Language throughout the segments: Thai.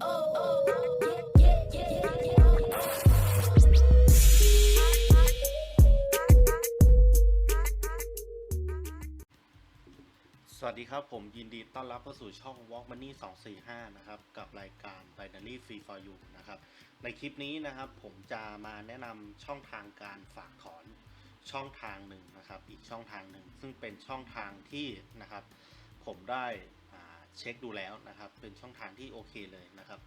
สวัสดีครับ ผมยินดีต้อนรับเข้าสู่ช่อง Walk Money 245 นะครับ กับรายการ Binary Free for You นะครับ ในคลิปนี้นะครับผมจะมาแนะนำช่องทางการฝากถอนช่องทางหนึ่งนะครับ อีกช่องทางหนึ่ง ซึ่งเป็นช่องทางที่นะครับ ผมได้ เช็คดูแล้วนะครับ เป็นช่องทางที่โอเคเลยนะครับ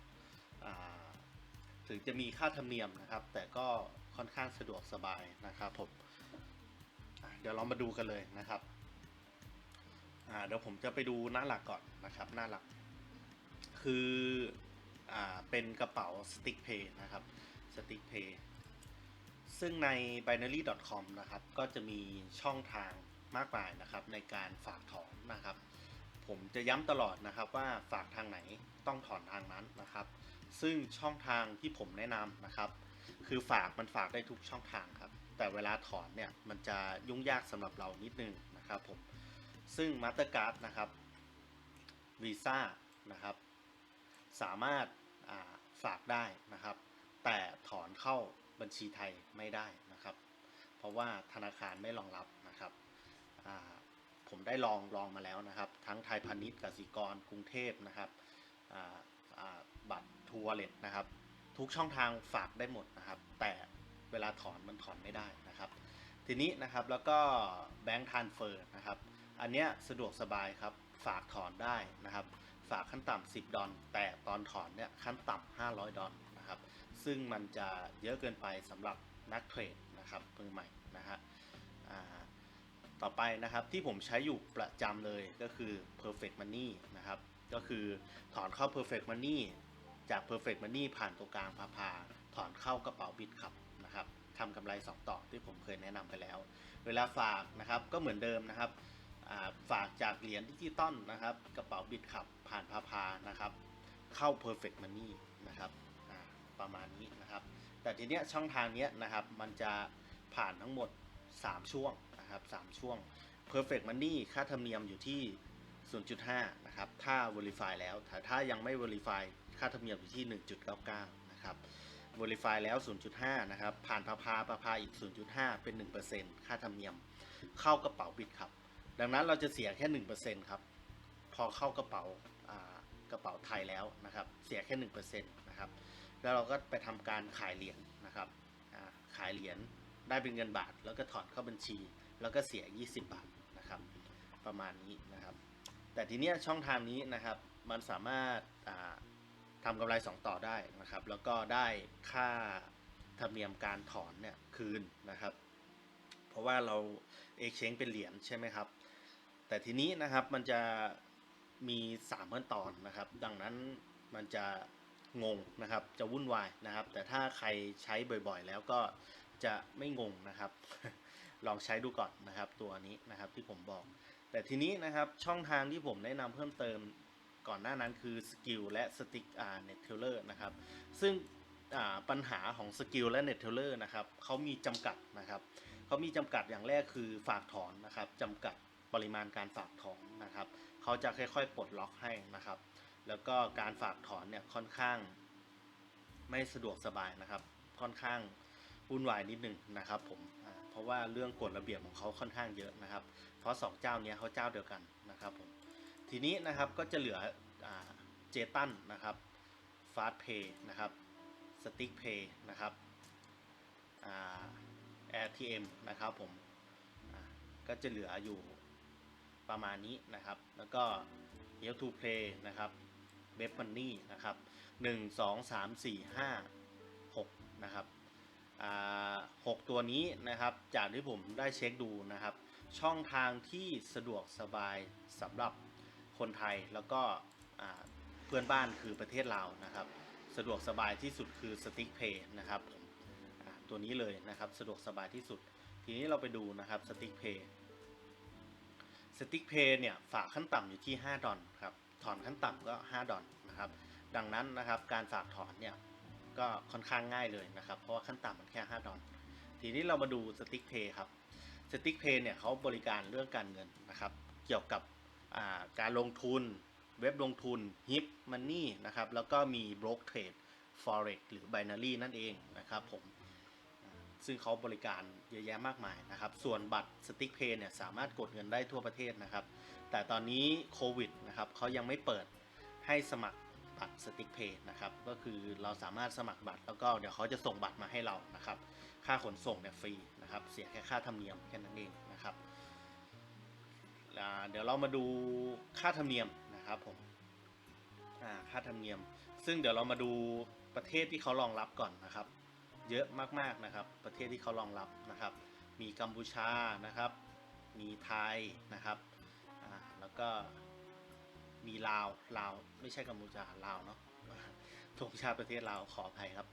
ถึงจะมีค่าธรรมเนียมนะครับ แต่ก็ค่อนข้างสะดวกสบายนะครับผมเดี๋ยวเรามาดูกันเลยนะครับเดี๋ยวผมจะไปดูหน้าหลักก่อนนะครับ หน้าหลัก คืออเป็นกระเป๋า Stick Pay นะครับ Stick Pay ซึ่งใน binary.com นะครับ ก็จะมีช่องทางมากมายนะครับในการฝากถอนนะครับ ผมจะย้ำตลอดนะครับว่าฝากทางไหนต้องถอนทางนั้นนะครับ ซึ่งช่องทางที่ผมแนะนำนะครับ คือฝากมันฝากได้ทุกช่องทางครับ แต่เวลาถอนเนี่ยมันจะยุ่งยากสำหรับเรานิดนึงนะครับผมซึ่ง Mastercard นะครับ Visa นะครับ สามารถาฝากได้นะครับ แต่ถอนเข้าบัญชีไทยไม่ได้นะครับ เพราะว่าธนาคารไม่รองรับนะครับ ผมได้ลองลองมาแล้วนะครับ ทั้งไทยพาณิชย์กสิกรกรุงเทพนะครับบัตรทัวร์เลตนะครับ ทุกช่องทางฝากได้หมดนะครับ แต่เวลาถอนมันถอนไม่ได้นะครับ ทีนี้นะครับแล้วก็แบงก์ทานเฟอร์นะครับ อันเนี้ยสะดวกสบายครับ ฝากถอนได้นะครับ ฝากขั้นต่ำ10 ดอลแต่ตอนถอนเนี่ยขั้นต่ำ500 ดอลนะครับ ซึ่งมันจะเยอะเกินไปสำหรับนักเทรดนะครับมือใหม่นะฮะ ต่อไปนะครับที่ผมใช้อยู่ประจำเลยก็คือ perfect money นะครับ ก็คือถอนเข้า perfect money จาก perfect money ผ่านตัวกลางพาพาถอนเข้ากระเป๋าบิตครับนะครับทำกำไร 2 ต่อที่ผมเคยแนะนำไปแล้ว เวลาฝากนะครับก็เหมือนเดิมนะครับาฝากจากเหรียญดิจิตอลนะครับ กระเป๋าบิตขับผ่านพาพานะครับ เข้า perfect money นะครับประมาณนี้นะครับ แต่ทีเนี้ยช่องทางเนี้ยนะครับมันจะผ่านทั้งหมด 3 ช่วง นะครับ3ช่วง perfect money ค่าธรรมเนียมอยู่ที่ 0.5 นะครับ ถ้า verify แล้วแต่ถ้ายังไม่ verify ค่าธรรมเนียมอยู่ที่ 1.99 นะครับ verify แล้ว 0.5 นะครับ ผ่านพาพาพาพาอีก 0.5 เป็น 1%ค่าธรรมเนียม เข้ากระเป๋าบิตครับ ดังนั้นเราจะเสียแค่หนึ่งเปอร์เซ็นครับ พอเข้ากระเป๋ากระเป๋าไทยแล้วนะครับ เสียแค่หนึ่งเปอร์เซ็นต์นะครับ แล้วเราก็ไปทำการขายเหรียญนะครับ ขายเหรียญได้เป็นเงินบาทแล้วก็ถอนเข้าบัญชี แล้วก็เสีย 20 บาทนะครับ ประมาณนี้นะครับ แต่ทีเนี้ยช่องทางนี้นะครับ มันสามารถาทำกำไร 2 ต่อได้นะครับ แล้วก็ได้ค่าธรรมเนียมการถอนเนี่ยคืนนะครับ เพราะว่าเราเอ็กชแนนเป็นเหรียญใช่ไหมครับ แต่ทีนี้นะครับมันจะมี 3 ขั้นตอนนะครับ ดังนั้นมันจะงงนะครับจะวุ่นวายนะครับ แต่ถ้าใครใช้บ่อยๆ แล้วก็จะไม่งงนะครับ ลองใช้ดูก่อนนะครับ ตัวนี้นะครับที่ผมบอก แต่ทีนี้นะครับช่องทางที่ผมแนะนำเพิ่มเติมก่อนหน้านั้นคือสกิลและสติกอ่าเน็ตเทเลอร์นะครับ ซึ่งปัญหาของสกิลและเน็ตเทเลอร์นะครับเขามีจำกัดนะครับเขามีจำกัดอย่างแรกคือฝากถอนนะครับจำกัดปริมาณการฝากถอนนะครับเขาจะค่อยๆ ปลดล็อกให้นะครับ แล้วก็การฝากถอนเนี่ยค่อนข้างไม่สะดวกสบายนะครับ ค่อนข้างวุ่นวายนิดหนึงนะครับผม เพราะว่าเรื่องกฎระเบียบของเขาค่อนข้างเยอะนะครับ เพราะสองเจ้าเนี้ยเขาเจ้าเดียวกันนะครับผมทีนี้นะครับก็จะเหลือเจตันนะครับฟาสเพย์นะครับสติ๊กเพย์นะครับแอ่า AirTM นะครับผมก็จะเหลืออยู่ประมาณนี้นะครับ แล้วก็ h e l to Play นะครับ b e b Money นะครับ1 2 3 4 5 6นะครับ 6ตัวนี้นะครับจากที่ผมได้เช็คดูนะครับ ช่องทางที่สะดวกสบายสำหรับคนไทยแล้วก็เพื่อนบ้านคือประเทศลาวนะครับ สะดวกสบายที่สุดคือ Stick Pay นะครับผมตัวนี้เลยนะครับสะดวกสบายที่สุด ทีนี้เราไปดูนะครับ Stick Pay Stick Pay เนี่ยฝากขั้นต่ำอยู่ที่ 5 ดอลครับถอนขั้นต่ำก็ 5 ดอลนะครับดังนั้นนะครับการฝากถอนเนี่ย ก็ค่อนข้างง่ายเลยนะครับ เพราะว่าขั้นต่ำมันแค่5ดอลทีนี้เรามาดู Stick Pay ครับ Stick Pay เนี่ยเขาบริการเรื่องการเงินนะครับ เกี่ยวกับาการลงทุนเว็บลงทุน HIP Money นะครับ แล้วก็มี Broke Trade Forex หรือ Binary นั่นเองนะครับผมซึ่งเขาบริการเยอะแยะมากมายนะครับ ส่วนบัตร Stick Pay เนี่ยสามารถกดเงินได้ทั่วประเทศนะครับ แต่ตอนนี้โควิดนะครับเขายังไม่เปิดให้สมัคร บัตร Stick Pay นะครับก็คือเราสามารถสมัครบัตรแล้วก็เดี๋ยวเขาจะส่งบัตรมาให้เรานะครับ ค่าขนส่งเนี่ยฟรีนะครับเสียแค่ค่าธรรมเนียมแค่นั้นเองนะครับเดี๋ยวเรามาดูค่าธรรมเนียมนะครับผมค่าธรรมเนียม ซึ่งเดี๋ยวเรามาดูประเทศที่เขารองรับก่อนนะครับ เยอะมากๆนะครับ ประเทศที่เขารองรับนะครับ มีกัมพูชานะครับ มีไทยนะครับแล้วก็ มีลาวลาวไม่ใช่กัมพูชาลาวเนาะธงชาติประเทศลาวขออภัยครับ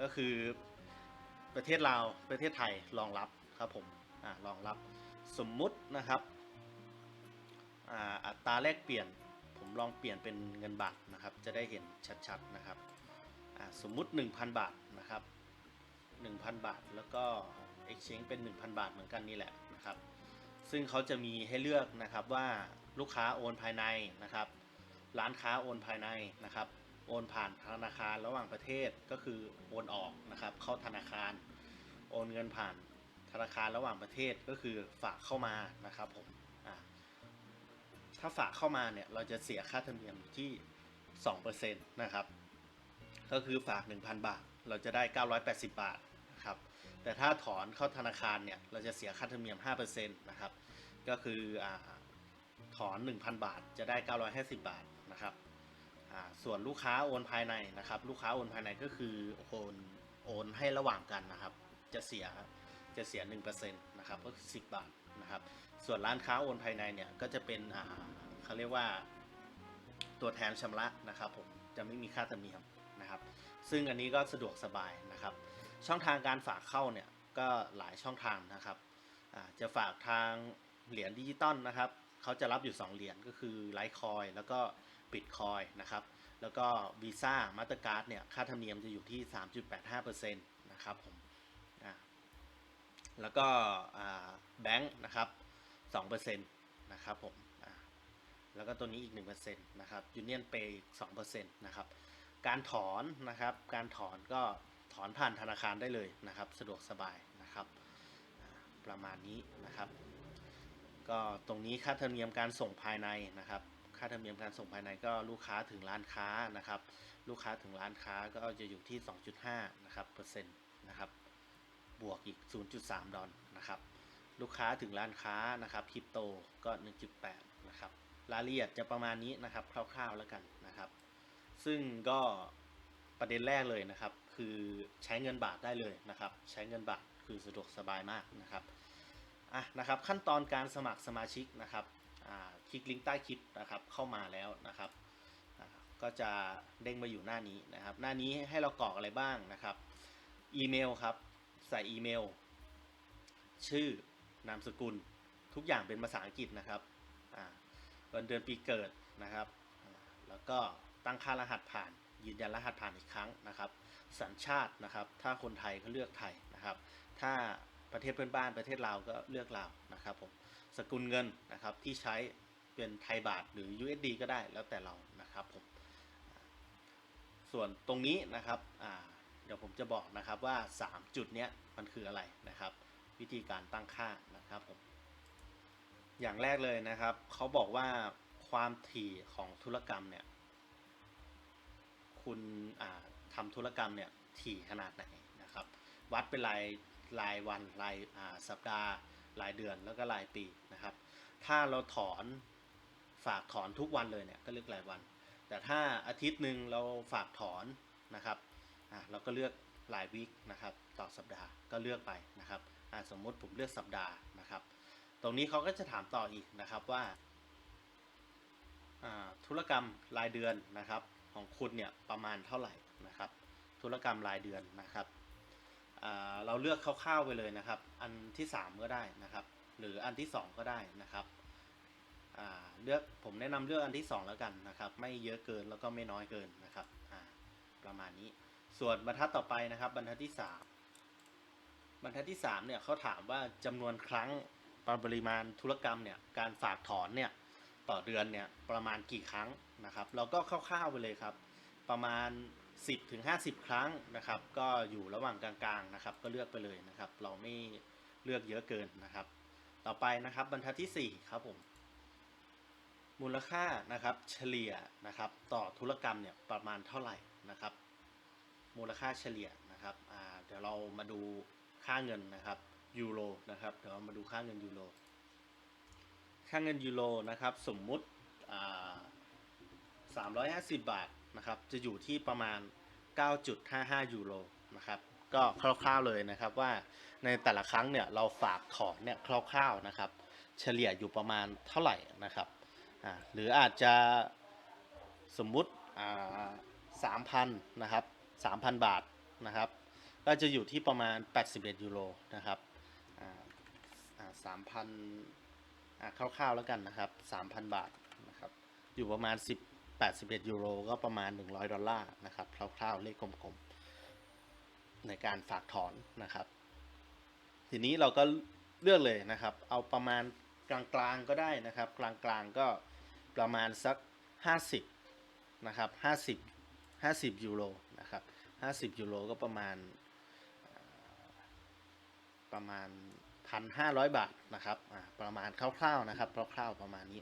ก็คือประเทศลาวประเทศไทยรองรับครับผมอ่ารองรับสมมุตินะครับอ่าอัตราแลกเปลี่ยนผมลองเปลี่ยนเป็นเงินบาทนะครับ จะได้เห็นชัดๆนะครับอ่าสมมุติ 1,000 บาทนะครับ 1,000 บาทแล้วก็ exchange เป็น 1,000 บาทเหมือนกันนี่แหละนะครับ ซึ่งเขาจะมีให้เลือกนะครับว่าลูกค้าโอนภายในนะครับ ร้านค้าโอนภายในนะครับ โอนผ่านธนาคารระหว่างประเทศก็คือโอนออกนะครับ เข้าธนาคาร โอนเงินผ่านธนาคารระหว่างประเทศก็คือฝากเข้ามานะครับผมถ้าฝากเข้ามาเนี่ยเราจะเสียค่าธรรมเนียมอยู่ที่ 2%นะครับ ก็คือฝาก 1,000 บาท เราจะได้ 980 บาทนะครับ แต่ถ้าถอนเข้าธนาคารเนี่ยเราจะเสียค่าธรรมเนียม5%นะครับ ก็คืออถอน 1,000 บาทจะได้ 950 บาทนะครับส่วนลูกค้าโอนภายในนะครับ ลูกค้าโอนภายในก็คือโอนโอนให้ระหว่างกันนะครับ จะเสียจะเสีย1%นะครับก็คือ10 บาทนะครับ ส่วนร้านค้าโอนภายในเนี่ยก็จะเป็นเขาเรียกว่าตัวแทนชำระนะครับผมจะไม่มีค่าธรรมเนียมนะครับ ซึ่งอันนี้ก็สะดวกสบายนะครับ ช่องทางการฝากเข้าเนี่ยก็หลายช่องทางนะครับจะฝากทางเหรียญดิจิตอลนะครับเขาจะรับอยู่ 2 เหรียญก็คือไลท์คอยแล้วก็บิตคอยนะครับแล้วก็วีซ่ามาสเตอร์การ์ดเนี่ยค่าธรรมเนียมจะอยู่ที่ 3.85%นะครับผมแล้วก็แบงค์นะครับ2%นะครับผมแล้วก็ตัวนี้อีก 1%นะครับยูเนียนเปย์2%นะครับการถอนนะครับการถอนก็ ถอนผ่านธนาคารได้เลยนะครับ สะดวกสบายนะครับ ประมาณนี้นะครับ ก็ตรงนี้ค่าธรรมเนียมการส่งภายในนะครับ ค่าธรรมเนียมการส่งภายในก็ลูกค้าถึงร้านค้านะครับ ลูกค้าถึงร้านค้าก็จะอยู่ที่ 2.5นะครับเปอร์เซ็นต์นะครับ บวกอีก 0.3 ดอลนะครับ ลูกค้าถึงร้านค้านะครับคริปโตก็ 1.8 นะครับ รายละเอียดจะประมาณนี้นะครับ คร่าวๆแล้วกันนะครับ ซึ่งก็ประเด็นแรกเลยนะครับ คือใช้เงินบาทได้เลยนะครับ ใช้เงินบาทคือสะดวกสบายมากนะครับอะนะครับขั้นตอนการสมัครสมาชิกนะครับอ่าคลิกลิงก์ใต้คลิปนะครับเข้ามาแล้วนะครับ ก็จะเด้งมาอยู่หน้านี้นะครับ หน้านี้ให้เรากรอกอะไรบ้างนะครับอีเมลครับใส่อีเมล ชื่อนามสกุลทุกอย่างเป็นภาษาอังกฤษนะครับวันเดือนปีเกิดนะครับ แล้วก็ตั้งค่ารหัสผ่าน ยืนยันรหัสผ่านอีกครั้งนะครับ สัญชาตินะครับ ถ้าคนไทยก็เลือกไทยนะครับ ถ้าประเทศเพื่อนบ้านประเทศลาวก็เลือกลาวนะครับผมสกุลเงินนะครับที่ใช้เป็นไทยบาทหรือ USD ก็ได้แล้วแต่เรานะครับผมส่วนตรงนี้นะครับเดี๋ยวผมจะบอกนะครับว่า 3 จุดเนี้ยมันคืออะไรนะครับ วิธีการตั้งค่านะครับผมอย่างแรกเลยนะครับเขาบอกว่าความถี่ของธุรกรรมเนี่ย คุณอ่าทำธุรกรรมเนี่ยถี่ขนาดไหนนะครับ วัดเป็นรายรายวันรายาสัปดาห์ รายเดือนแล้วก็รายปีนะครับ ถ้าเราถอนฝากถอนทุกวันเลยเนี่ยก็เลือกรายวัน แต่ถ้าอาทิตย์หนึ่งเราฝากถอนนะครับอ่าเราก็เลือกรายวิคนะครับต่อสัปดาห์ก็เลือกไปนะครับอ่าสมมติผมเลือกสัปดาห์นะครับ ตรงนี้เขาก็จะถามต่ออีกนะครับว่าธุรกรรมรายเดือนนะครับ ของคุณเนี่ยประมาณเท่าไหร่นะครับ ธุรกรรมรายเดือนนะครับเราเลือกคร่าวๆไปเลยนะครับ อันที่ 3 ก็ได้นะครับ หรืออันที่ 2 ก็ได้นะครับเลือกผมแนะนำเลือกอันที่ 2 แล้วกันนะครับ ไม่เยอะเกินแล้วก็ไม่น้อยเกินนะครับประมาณนี้ ส่วนบรรทัดต่อไปนะครับ บรรทัดที่ 3 บรรทัดที่3เนี่ยเขาถามว่าจำนวนครั้งปริมาณธุรกรรมเนี่ยการฝากถอนเนี่ย ต่อเดือนเนี่ยประมาณกี่ครั้งนะครับ เราก็คร่าวๆไปเลยครับ ประมาณ 10ถึง50 ครั้งนะครับ ก็อยู่ระหว่างกลางๆนะครับ ก็เลือกไปเลยนะครับ เราไม่เลือกเยอะเกินนะครับ ต่อไปนะครับบรรทัดที่ 4 ครับผมมูลค่านะครับเฉลี่ยนะครับ ต่อธุรกรรมเนี่ยประมาณเท่าไหร่นะครับ มูลค่าเฉลี่ยนะครับเดี๋ยวเรามาดูค่าเงินนะครับยูโรนะครับเดี๋ยวเรามาดูค่าเงินยูโร ค่าเงินยูโรนะครับสมมุติ350 บาทนะครับจะอยู่ที่ประมาณ 9.55 ยูโรนะครับก็คร่าวๆเลยนะครับว่าในแต่ละครั้งเนี่ยเราฝากถอนเนี่ยคร่าวๆนะครับ เฉลี่ยอยู่ประมาณเท่าไหร่นะครับหรืออาจจะสมมุติอ่า3,000นะครับ3,000บาทนะครับ ก็จะอยู่ที่ประมาณ 81 ยูโรนะครับอ่าอ่า3,000 คร่าวๆแล้วกันนะครับ 3,000 บาทนะครับ อยู่ประมาณ 10 81 ยูโร ก็ประมาณ 100 ดอลลาร์นะครับ คร่าวๆ เลขกลมๆ ในการฝากถอนนะครับ ทีนี้เราก็เลือกเลยนะครับ เอาประมาณกลางๆ ก็ได้นะครับ กลางๆ ก็ประมาณสัก 50 นะครับ 50 50 ยูโร นะครับ 50 ยูโร ก็ประมาณประมาณ 1,500 บาทนะครับประมาณคร่าวๆนะครับคร่าวๆประมาณนี้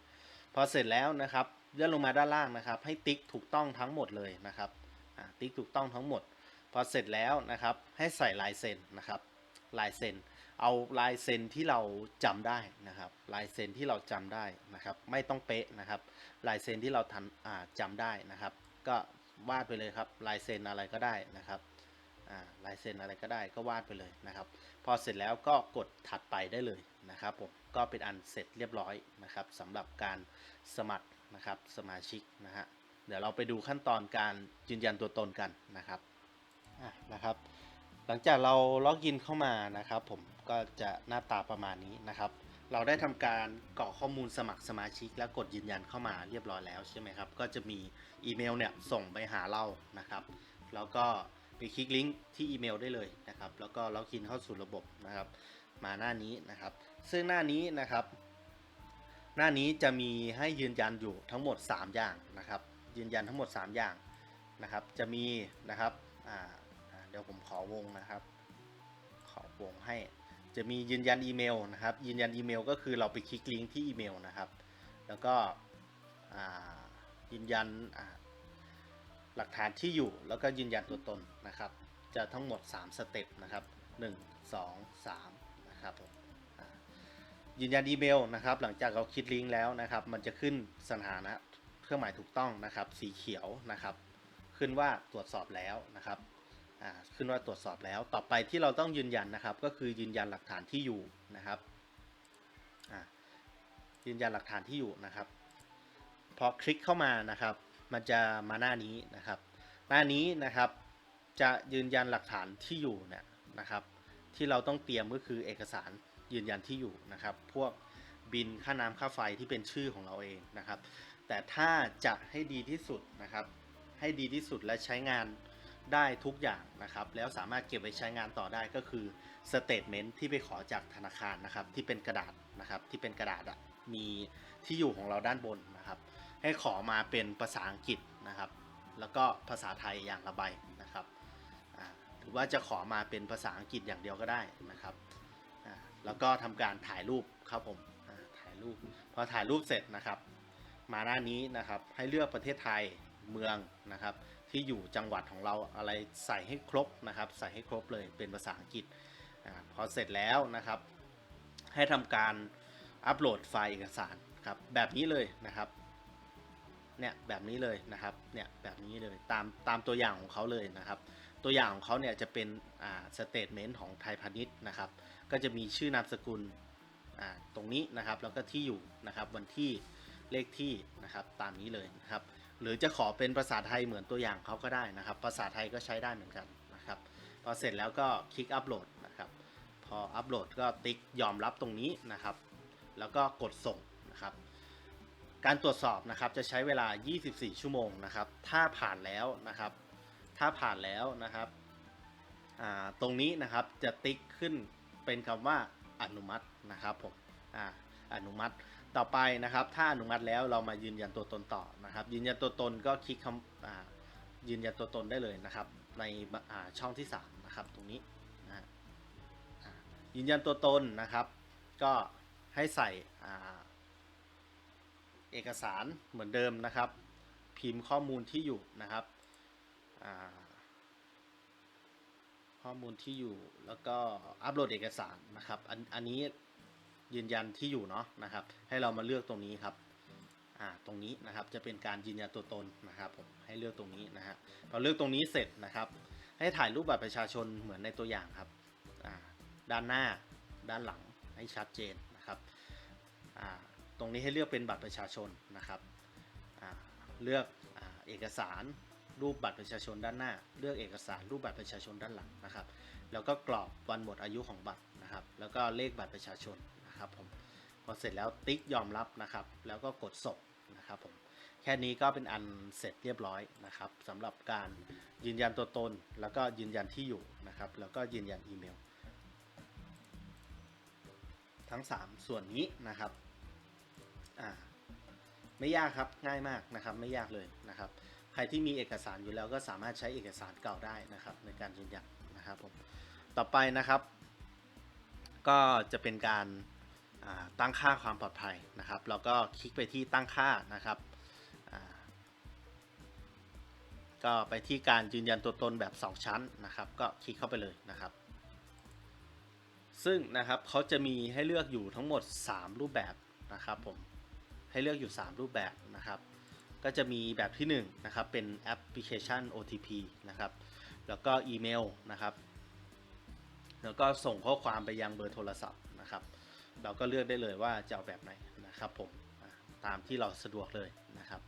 พอเสร็จแล้วนะครับเลื่อนลงมาด้านล่างนะครับ ให้ติ๊กถูกต้องทั้งหมดเลยนะครับติ๊กถูกต้องทั้งหมด พอเสร็จแล้วนะครับให้ใส่ลายเซ็นนะครับลายเซ็นเอาลายเซ็นที่เราจำได้นะครับลายเซ็นที่เราจำได้นะครับ ไม่ต้องเป๊ะนะครับลายเซ็นที่เราทันอ่าจำได้นะครับ ก็วาดไปเลยครับลายเซ็นอะไรก็ได้นะครับ เซ็นอะไรก็ได้ก็วาดไปเลยนะครับ พอเสร็จแล้วก็กดถัดไปได้เลยนะครับผมก็เป็นอันเสร็จเรียบร้อยนะครับสำหรับการสมัครนะครับสมาชิกนะฮะเดี๋ยวเราไปดูขั้นตอนการยืนยันตัวตนกันนะครับอะนะครับ หลังจากเราล็อกอินเข้ามานะครับผมก็จะหน้าตาประมาณนี้นะครับเราได้ทำการกรอกข้อมูลสมัครสมาชิก และกดยืนยันเข้ามาเรียบร้อยแล้วใช่ไหมครับ ก็จะมีอีเมลเนี่ยส่งไปหาเรานะครับ แล้วก็ ไปคลิกลิงก์ที่อีเมลได้เลยนะครับ แล้วก็ล็อกอินเข้าสู่ระบบนะครับ มาหน้านี้นะครับ ซึ่งหน้านี้นะครับ หน้านี้จะมีให้ยืนยันอยู่ทั้งหมด 3 อย่างนะครับ ยืนยันทั้งหมด 3 อย่างนะครับ จะมีนะครับเดี๋ยวผมขอวงนะครับ ขอวงให้ จะมียืนยันอีเมลนะครับ ยืนยันอีเมลก็คือเราไปคลิกลิงก์ที่อีเมลนะครับ แล้วก็ยืนยันอ หลักฐานที่อยู่แล้วก็ยืนยันตัวตนนะครับ จะทั้งหมด 3 สเต็ปนะครับ 1 2 3 นะครับผมยืนยันอีเมลนะครับ หลังจากเราคลิกลิงก์แล้วนะครับ มันจะขึ้นสถานะเครื่องหมายถูกต้องนะครับ สีเขียวนะครับ ขึ้นว่าตรวจสอบแล้วนะครับขึ้นว่าตรวจสอบแล้ว ต่อไปที่เราต้องยืนยันนะครับ ก็คือยืนยันหลักฐานที่อยู่นะครับยืนยันหลักฐานที่อยู่นะครับ พอคลิกเข้ามานะครับ มันจะมาหน้านี้นะครับ หน้านี้นะครับจะยืนยันหลักฐานที่อยู่เนี่ยนะครับ ที่เราต้องเตรียมก็คือเอกสารยืนยันที่อยู่นะครับ พวกบินค่าน้ำค่าไฟที่เป็นชื่อของเราเองนะครับ แต่ถ้าจะให้ดีที่สุดนะครับ ให้ดีที่สุดและใช้งานได้ทุกอย่างนะครับ แล้วสามารถเก็บไว้ใช้งานต่อได้ก็คือสเต t เมนต์ที่ไปขอจากธนาคารนะครับ ที่เป็นกระดาษนะครับที่เป็นกระดาษอะมีที่อยู่ของเราด้านบนนะครับ ให้ขอมาเป็นภาษาอังกฤษนะครับ แล้วก็ภาษาไทยอย่างละใบนะครับหรือว่าจะขอมาเป็นภาษาอังกฤษอย่างเดียวก็ได้นะครับแล้วก็ทำการถ่ายรูปครับผมถ่ายรูปพอถ่ายรูปเสร็จนะครับ มาหน้านี้นะครับให้เลือกประเทศไทยเมืองนะครับ ที่อยู่จังหวัดของเราอะไรใส่ให้ครบนะครับ ใส่ให้ครบเลยเป็นภาษาอังกฤษอพอเสร็จแล้วนะครับ ให้ทำการอัปโหลดไฟล์เอกสารครับแบบนี้เลยนะครับ เนี่ยแบบนี้เลยนะครับเนี่ยแบบนี้เลยตามตามตัวอย่างของเขาเลยนะครับ ตัวอย่างของเขาเนี่ยจะเป็นอ่าสเตทเมนต์ของไทยพาณิชย์นะครับ ก็จะมีชื่อนามสกุลอ่าตรงนี้นะครับแล้วก็ที่อยู่นะครับวันที่เลขที่นะครับตามนี้เลยนะครับ หรือจะขอเป็นภาษาไทยเหมือนตัวอย่างเขาก็ได้นะครับ ภาษาไทยก็ใช้ได้เหมือนกันนะครับพอเสร็จแล้วก็คลิกอัปโหลดนะครับพออัปโหลดก็ติ๊กยอมรับตรงนี้นะครับ แล้วก็กดส่งนะครับ การตรวจสอบนะครับจะใช้เวลา 24 ชั่วโมงนะครับ ถ้าผ่านแล้วนะครับ ถ้าผ่านแล้วนะครับ ตรงนี้นะครับจะติ๊กขึ้นเป็นคำว่าอนุมัตินะครับผมออนุมัติต่อไปนะครับ ถ้าอนุมัติแล้วเรามายืนยันตัวตนต่อนะครับ ยืนยันตัวตนก็คลิกคำยืนยันตัวตนได้เลยนะครับ ในช่องที่3นะครับตรงนี้นะยืนยันตัวตนนะครับ ก็ให้ใส่ เอกสารเหมือนเดิมนะครับ พิมพ์ข้อมูลที่อยู่นะครับข้อมูลที่อยู่แล้วก็อัปโหลดเอกสารนะครับอันอันนี้ยืนยันที่อยู่เนาะนะครับ ให้เรามาเลือกตรงนี้ครับอ่าตรงนี้นะครับจะเป็นการยืนยันตัวตนนะครับผมให้เลือกตรงนี้นะฮะพอเลือกตรงนี้เสร็จนะครับ ให้ถ่ายรูปบัตรประชาชนเหมือนในตัวอย่างครับอ่าด้านหน้าด้านหลังให้ชัดเจนนะครับอ่า ตรงนี้ให้เลือกเป็นบัตรประชาชนนะครับเลือกอเอกสารรูปบัตรประชาชนด้านหน้า เลือกเอกสารรูปบัตรประชาชนด้านหลังนะครับ แล้วก็กรอบวันหมดอายุของบัตรนะครับ แล้วก็เลขบัตรประชาชนนะครับผมพอเสร็จแล้วติ๊กยอมรับนะครับ แล้วก็กดส่งนะครับผมแค่นี้ก็เป็นอันเสร็จเรียบร้อยนะครับสำหรับการยืนยันตัวตน แล้วก็ยืนยันที่อยู่นะครับ แล้วก็ยืนยันอีเมล ทั้ง 3 ส่วนนี้นะครับ อ่าไม่ยากครับง่ายมากนะครับไม่ยากเลยนะครับ ใครที่มีเอกสารอยู่แล้วก็สามารถใช้เอกสารเก่าได้นะครับ ในการยืนยันนะครับผมต่อไปนะครับ ก็จะเป็นการาตั้งค่าความปลอดภัยนะครับเราก็คลิกไปที่ตั้งค่านะครับก็ไปที่การยืนยันตัวตนแบบ 2 ชั้นนะครับ ก็คลิกเข้าไปเลยนะครับ ซึ่งนะครับเขาจะมีให้เลือกอยู่ทั้งหมด 3 รูปแบบนะครับผม ให้เลือกอยู่ 3 รูปแบบนะครับ ก็จะมีแบบที่1นะครับเป็นแอปพลิเคชัน OTP นะครับแล้วก็อีเมลนะครับ แล้วก็ส่งข้อความไปยังเบอร์โทรศัพท์นะครับ เราก็เลือกได้เลยว่าจะเอาแบบไหนนะครับผมตามที่เราสะดวกเลยนะครับ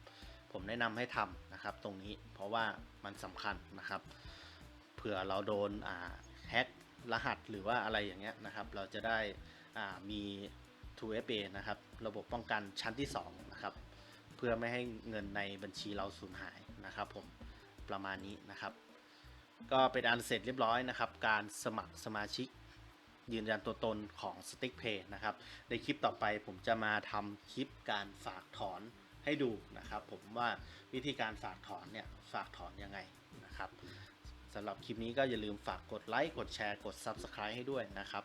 ผมแนะนำให้ทำนะครับ ตรงนี้เพราะว่ามันสำคัญนะครับเผื่อเราโดนแฮ็กรหัสหรือว่าอะไรอย่างเงี้ยนะครับ เราจะได้มี 2FA นะครับ ระบบป้องกันชั้นที่2นะครับ เพื่อไม่ให้เงินในบัญชีเราสูญหายนะครับผม ประมาณนี้นะครับ ก็เป็นอันเสร็จเรียบร้อยนะครับ การสมัครสมาชิกยืนยันตัวตนของ Stick Pay นะครับ ในคลิปต่อไปผมจะมาทำคลิปการฝากถอนให้ดูนะครับ ผมว่าวิธีการฝากถอนเนี่ยฝากถอนยังไงนะครับสำหรับคลิปนี้ก็อย่าลืมฝากกดไลค์ กดแชร์ กด Subscribe ให้ด้วยนะครับ